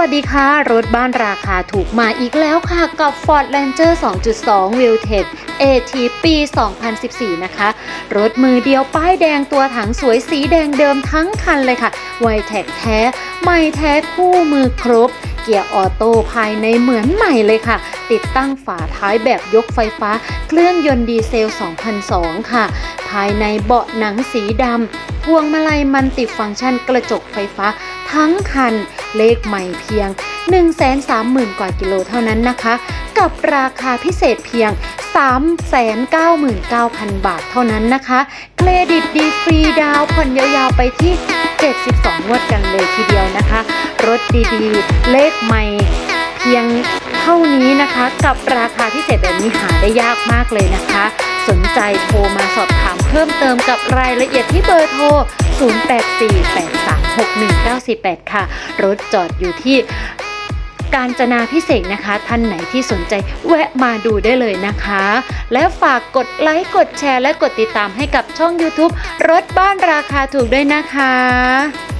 วัสดีค่ะ รถบ้านราคาถูกมาอีกแล้วค่ะ กับ Ford Ranger 2.2 w i l t e c AT ปี 2014 นะคะ รถมือเดียวป้ายแดงตัวถังสวยสีแดงเดิมทั้งคันเลยค่ะไวแท็กแท้ ไม่แท้คู่มือครบ เกียร์ออโต้ภายในเหมือนใหม่เลยค่ะ ติดตั้งฝาท้ายแบบยกไฟฟ้า เครื่องยนต์ดีเซล 2002 ค่ะ ภายในเบาะหนังสีดำ พวงมาลัยมันติฟังก์ชันกระจกไฟฟ้าทั้งคันเลขใหม่เพียง 130,000 กว่ากิโลเท่านั้นนะคะ กับราคาพิเศษเพียง 399,000 บาทเท่านั้นนะคะ เครดิตดีฟรีดาวผ่อนยาวๆไปที่ 72งวดกันเลยทีเดียวนะคะ รถดีๆ เลขใหม่เพียงเท่านี้นะคะ กับราคาพิเศษแบบนี้หาได้ยากมากเลยนะคะ สนใจโทรมาสอบถามเพิ่มเติมกับรายละเอียดที่เบอร์โทร 0848361948 ค่ะ รถจอดอยู่ที่การจนาพิเศษนะคะ ท่านไหนที่สนใจแวะมาดูได้เลยนะคะ และฝากกดไลค์กดแชร์และกดติดตามให้กับช่อง YouTube รถบ้านราคาถูกด้วยนะคะ